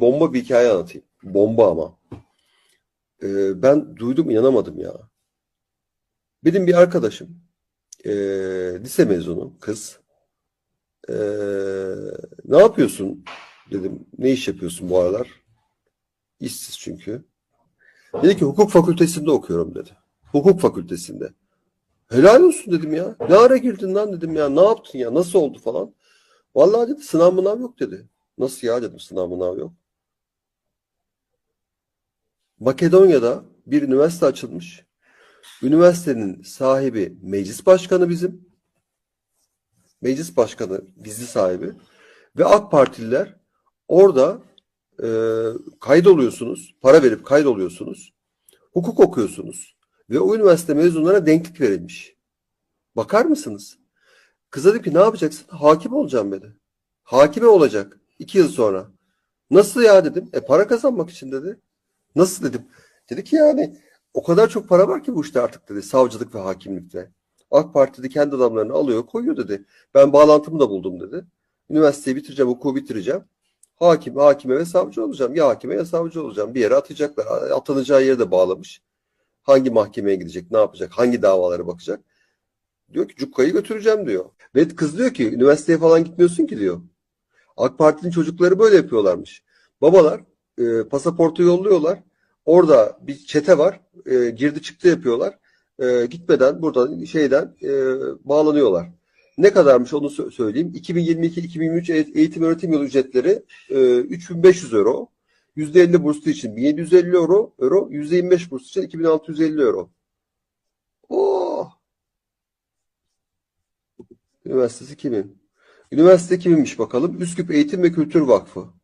Bomba bir hikaye anlatayım. Bomba ama. Ee, ben duydum inanamadım ya. Benim bir arkadaşım ee, lise mezunu kız. Ee, ne yapıyorsun dedim. Ne iş yapıyorsun bu aralar? İşsiz çünkü. Dedi ki hukuk fakültesinde okuyorum dedi. Hukuk fakültesinde. Helal olsun dedim ya. Ne ara girdin lan dedim ya. Ne yaptın ya? Nasıl oldu falan. Vallahi dedi sınav mınav yok dedi. Nasıl ya dedim sınav mınav yok. Makedonya'da bir üniversite açılmış. Üniversitenin sahibi meclis başkanı bizim. Meclis başkanı gizli sahibi. Ve AK Partililer orada e, kaydoluyorsunuz. Para verip kaydoluyorsunuz. Hukuk okuyorsunuz. Ve o üniversite mezunlarına denklik verilmiş. Bakar mısınız? Kız dedi ki ne yapacaksın? Hakim olacağım dedi. Hakime olacak. iki yıl sonra. Nasıl ya dedim. E para kazanmak için dedi. Nasıl dedim. Dedi ki yani o kadar çok para var ki bu işte artık dedi. Savcılık ve hakimlikte. AK Parti'de kendi adamlarını alıyor koyuyor dedi. Ben bağlantımı da buldum dedi. Üniversiteyi bitireceğim, hukuku bitireceğim. Hakim, hakime ve savcı olacağım. Ya hakime ya savcı olacağım. Bir yere atacaklar. Atanacağı yere de bağlamış. Hangi mahkemeye gidecek, ne yapacak, hangi davalara bakacak. Diyor ki Cukka'yı götüreceğim diyor. Ve kız diyor ki üniversiteye falan gitmiyorsun ki diyor. AK Parti'nin çocukları böyle yapıyorlarmış. Babalar e, pasaportu yolluyorlar. Orada bir çete var. E, girdi çıktı yapıyorlar. E, gitmeden buradan şeyden e, bağlanıyorlar. Ne kadarmış onu sö- söyleyeyim. 2022-2023 eğit- eğitim öğretim yılı ücretleri e, 3500 euro. %50 burslu için 1750 euro, euro %25 burslu için 2650 euro. Oh! Üniversitesi kimin? Üniversite kiminmiş bakalım? Üsküp Eğitim ve Kültür Vakfı.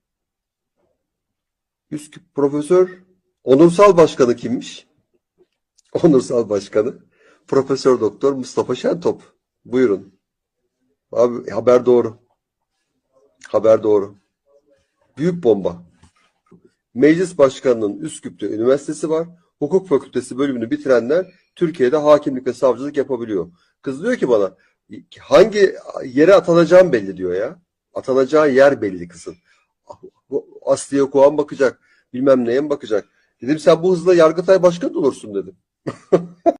Üsküp Profesör Onursal Başkanı kimmiş? Onursal Başkanı Profesör Doktor Mustafa Şentop. Buyurun. Abi haber doğru. Haber doğru. Büyük bomba. Meclis Başkanı'nın Üsküp'te üniversitesi var. Hukuk Fakültesi bölümünü bitirenler Türkiye'de hakimlik ve savcılık yapabiliyor. Kız diyor ki bana hangi yere atanacağım belli diyor ya. Atanacağı yer belli kızın. Asliye Koğan bakacak. Bilmem neye bakacak. Dedim sen bu hızla Yargıtay Başkanı da olursun dedim.